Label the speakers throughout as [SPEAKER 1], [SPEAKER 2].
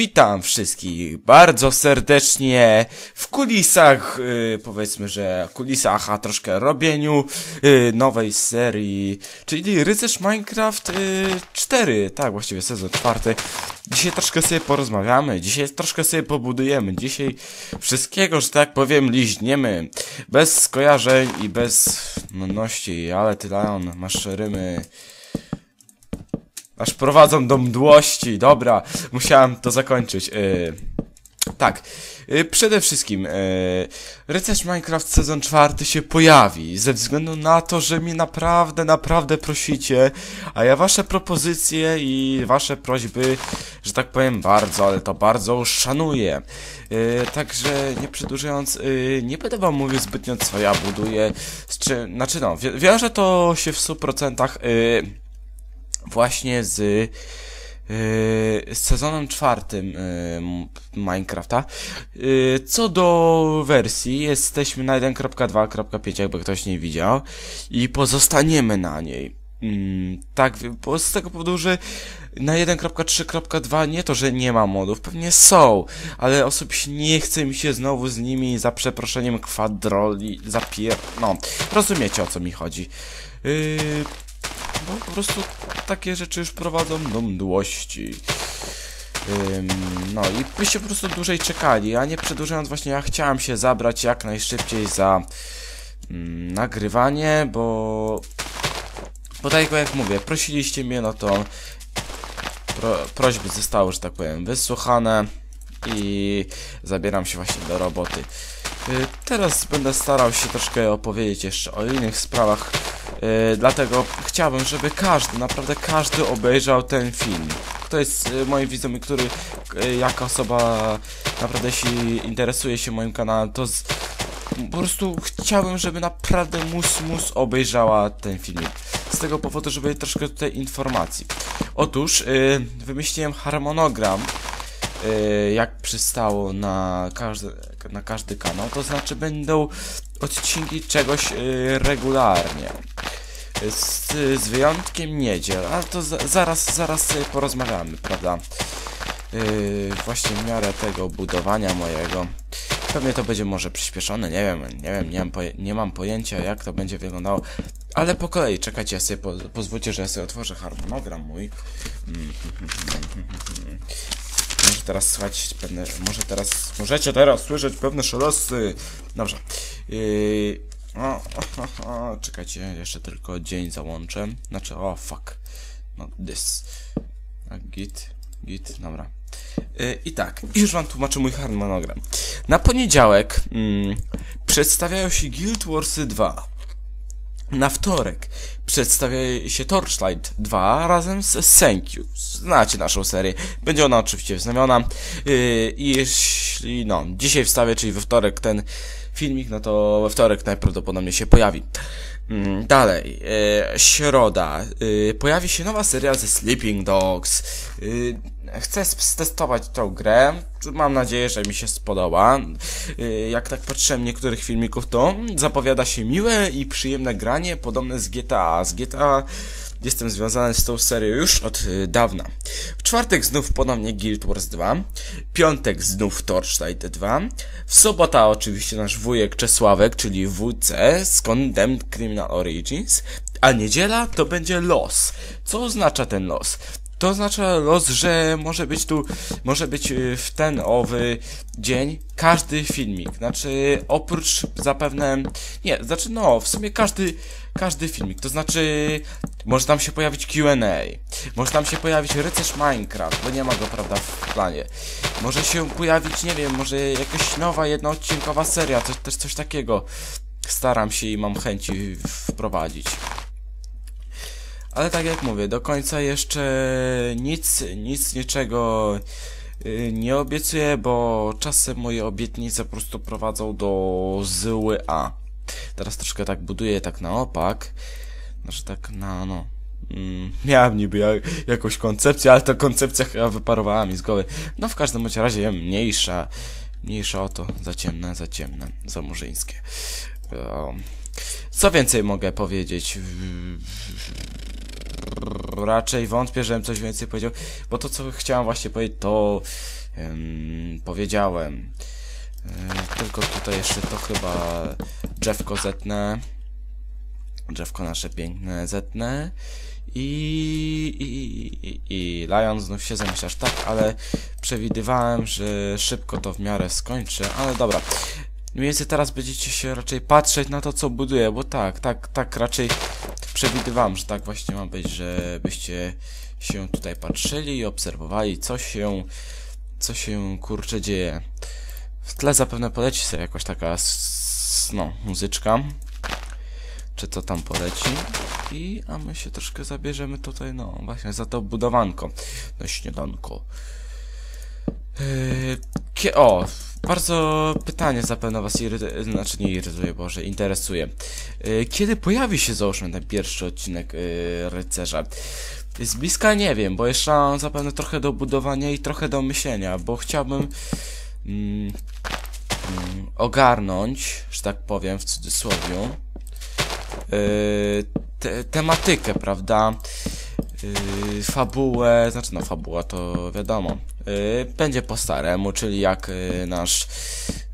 [SPEAKER 1] Witam wszystkich bardzo serdecznie w kulisach, yy, powiedzmy, że kulisach, a troszkę robieniu yy, nowej serii, czyli Rycerz Minecraft yy, 4, tak, właściwie sezon czwarty. Dzisiaj troszkę sobie porozmawiamy, dzisiaj troszkę sobie pobudujemy, dzisiaj wszystkiego, że tak powiem, liźniemy, bez skojarzeń i bez nudności, ale ty, Leon, masz rymy... Aż prowadzą do mdłości. Dobra, musiałem to zakończyć. Yy, tak, yy, przede wszystkim yy, Rycerz Minecraft sezon czwarty się pojawi, ze względu na to, że mi naprawdę, naprawdę prosicie, a ja wasze propozycje i wasze prośby, że tak powiem, bardzo, ale to bardzo szanuję. Yy, także nie przedłużając, yy, nie będę wam mówił zbytnio co ja buduję, z czym, znaczy no, wiąże to się w 100% yy, właśnie z, yy, z sezonem czwartym yy, Minecrafta. Yy, co do wersji, jesteśmy na 1.2.5, jakby ktoś nie widział, i pozostaniemy na niej. Mm, tak, z tego powodu, że na 1.3.2 nie to, że nie ma modów, pewnie są, ale osobiście nie chce mi się znowu z nimi za przeproszeniem kwadroli, zapier... no, rozumiecie o co mi chodzi. Yy, bo po prostu takie rzeczy już prowadzą do mdłości. Ym, no i byście po prostu dłużej czekali, a nie przedłużając właśnie ja chciałem się zabrać jak najszybciej za ym, nagrywanie, bo bo tak jak mówię, prosiliście mnie, no to pro, prośby zostały, że tak powiem, wysłuchane i zabieram się właśnie do roboty. Yy, teraz będę starał się troszkę opowiedzieć jeszcze o innych sprawach, Yy, dlatego chciałbym, żeby każdy, naprawdę każdy obejrzał ten film. Kto jest yy, moim widzem, który yy, jaka osoba naprawdę jeśli interesuje się moim kanałem, to z, po prostu chciałbym, żeby naprawdę mus mus obejrzała ten film. Z tego powodu, żeby troszkę tutaj informacji. Otóż yy, wymyśliłem harmonogram yy, jak przystało na każdy, na każdy kanał, to znaczy będą odcinki czegoś yy, regularnie. Z, z wyjątkiem niedziel, ale to za, zaraz, zaraz porozmawiamy, prawda? Yy, właśnie w miarę tego budowania mojego. Pewnie to będzie może przyspieszone, nie wiem, nie wiem, nie mam, nie mam pojęcia jak to będzie wyglądało. Ale po kolei, czekajcie, ja sobie po pozwólcie, że ja sobie otworzę harmonogram mój. Może teraz słuchać pewne, może teraz, możecie teraz słyszeć pewne szelesty. Dobrze. Yy, o, o, o, czekajcie, jeszcze tylko dzień załączę. Znaczy, o, fuck. No, this. Tak, git, git, dobra. Yy, I tak, już wam tłumaczę mój harmonogram. Na poniedziałek mm, przedstawiają się Guild Wars 2. Na wtorek przedstawia się Torchlight 2 razem z Thank You. Znacie naszą serię. Będzie ona oczywiście wznowiona. Yy, I jeśli, no, dzisiaj wstawię, czyli we wtorek ten filmik, no to we wtorek najprawdopodobniej się pojawi. Mm, dalej, e, środa. E, pojawi się nowa seria ze Sleeping Dogs. E, chcę stestować tą grę. Mam nadzieję, że mi się spodoba. E, jak tak patrzyłem niektórych filmików, to zapowiada się miłe i przyjemne granie, podobne z GTA. Z GTA Jestem związany z tą serią już od y, dawna. W czwartek znów ponownie Guild Wars 2. Piątek znów Torchlight 2. W sobota oczywiście nasz wujek Czesławek, czyli WC z Condemned Criminal Origins. A niedziela to będzie los. Co oznacza ten los? To oznacza los, że może być tu, może być y, w ten owy dzień każdy filmik. Znaczy, oprócz zapewne, nie, znaczy no, w sumie każdy, każdy filmik. To znaczy, może tam się pojawić Q&A, może tam się pojawić rycerz Minecraft, bo nie ma go, prawda, w planie. Może się pojawić, nie wiem, może jakaś nowa, jednoodcinkowa seria, coś, też coś takiego. Staram się i mam chęci wprowadzić. Ale tak jak mówię, do końca jeszcze nic, nic, niczego y, nie obiecuję, bo czasem moje obietnice po prostu prowadzą do zły A. Teraz troszkę tak buduję tak na opak. Znaczy tak na no. Mm, miałem niby jak, jakąś koncepcję, ale ta koncepcja chyba wyparowała mi z głowy. No w każdym razie mniejsza. Mniejsza o to. Za ciemne, za ciemne. Za murzyńskie. Co więcej mogę powiedzieć? Raczej wątpię, żebym coś więcej powiedział, bo to co chciałem właśnie powiedzieć to ym, powiedziałem. Yy, tylko tutaj jeszcze to chyba drzewko zetnę. Drzewko nasze piękne zetnę. I, i, i, i Lion znów się zamyślasz tak, ale przewidywałem, że szybko to w miarę skończę, ale dobra. Mniej więcej teraz będziecie się raczej patrzeć na to, co buduję, bo tak, tak, tak raczej przewidywałem, że tak właśnie ma być, żebyście się tutaj patrzyli i obserwowali, co się, co się kurczę dzieje. W tle zapewne poleci sobie jakoś taka, no, muzyczka, czy to tam poleci. I, a my się troszkę zabierzemy tutaj, no, właśnie za to budowanko, na śniadanko. Yy, o, bardzo pytanie zapewne was irytuje, znaczy nie irytuje, Boże, interesuje. Yy, kiedy pojawi się, załóżmy, ten pierwszy odcinek yy, Rycerza? Z bliska nie wiem, bo jeszcze mam zapewne trochę do budowania i trochę do myślenia, bo chciałbym mm, mm, ogarnąć, że tak powiem, w cudzysłowie, yy, te, tematykę, prawda? Yy, fabułę, znaczy no fabuła to wiadomo, yy, będzie po staremu, czyli jak yy, nasz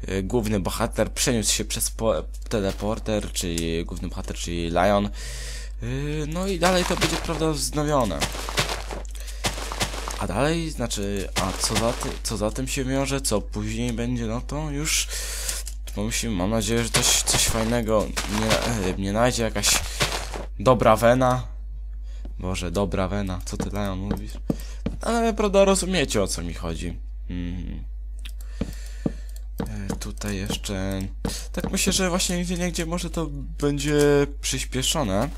[SPEAKER 1] yy, główny bohater przeniósł się przez po teleporter, czyli główny bohater, czyli Lion, yy, no i dalej to będzie prawda wznowione. A dalej, znaczy, a co za, ty, co za tym się wiąże, co później będzie, no to już pomyślimy, mam nadzieję, że coś, coś fajnego nie, nie znajdzie, jakaś dobra wena, Boże, dobra wena, co ty Leon mówisz? Ale prawda rozumiecie o co mi chodzi. Mhm. E, tutaj jeszcze... Tak myślę, że właśnie gdzie niegdzie może to będzie przyspieszone.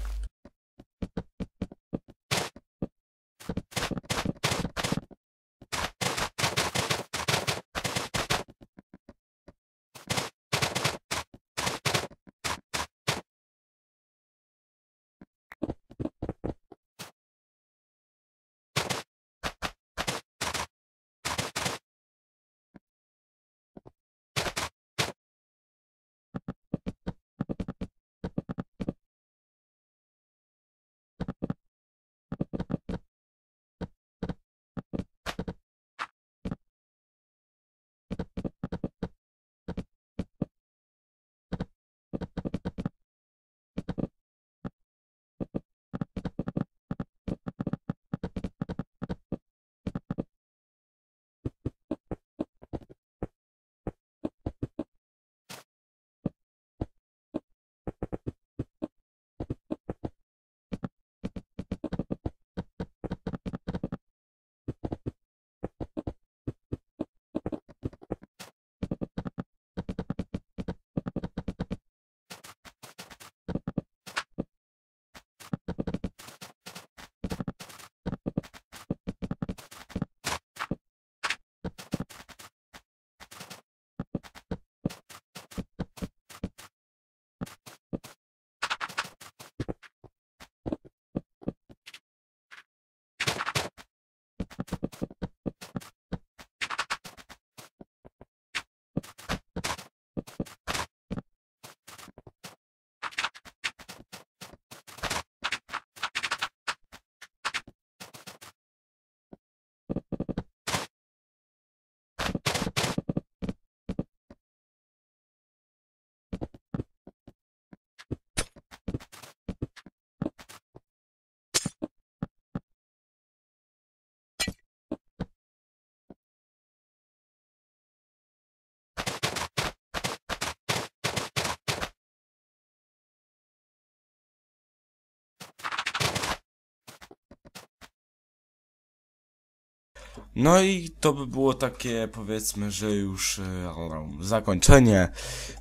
[SPEAKER 1] No i to by było takie, powiedzmy, że już e, zakończenie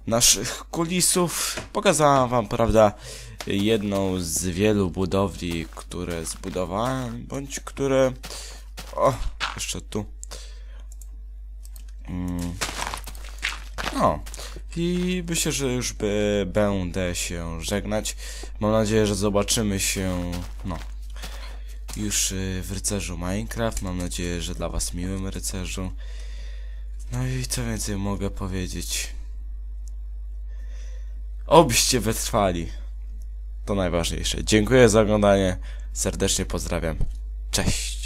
[SPEAKER 1] naszych kulisów. Pokazałem wam, prawda, jedną z wielu budowli, które zbudowałem, bądź które... O, jeszcze tu. No. I myślę, że już by, będę się żegnać. Mam nadzieję, że zobaczymy się, no, już y, w rycerzu Minecraft. Mam nadzieję, że dla was miłym rycerzu. No i co więcej mogę powiedzieć? Obyście wytrwali. To najważniejsze. Dziękuję za oglądanie. Serdecznie pozdrawiam. Cześć.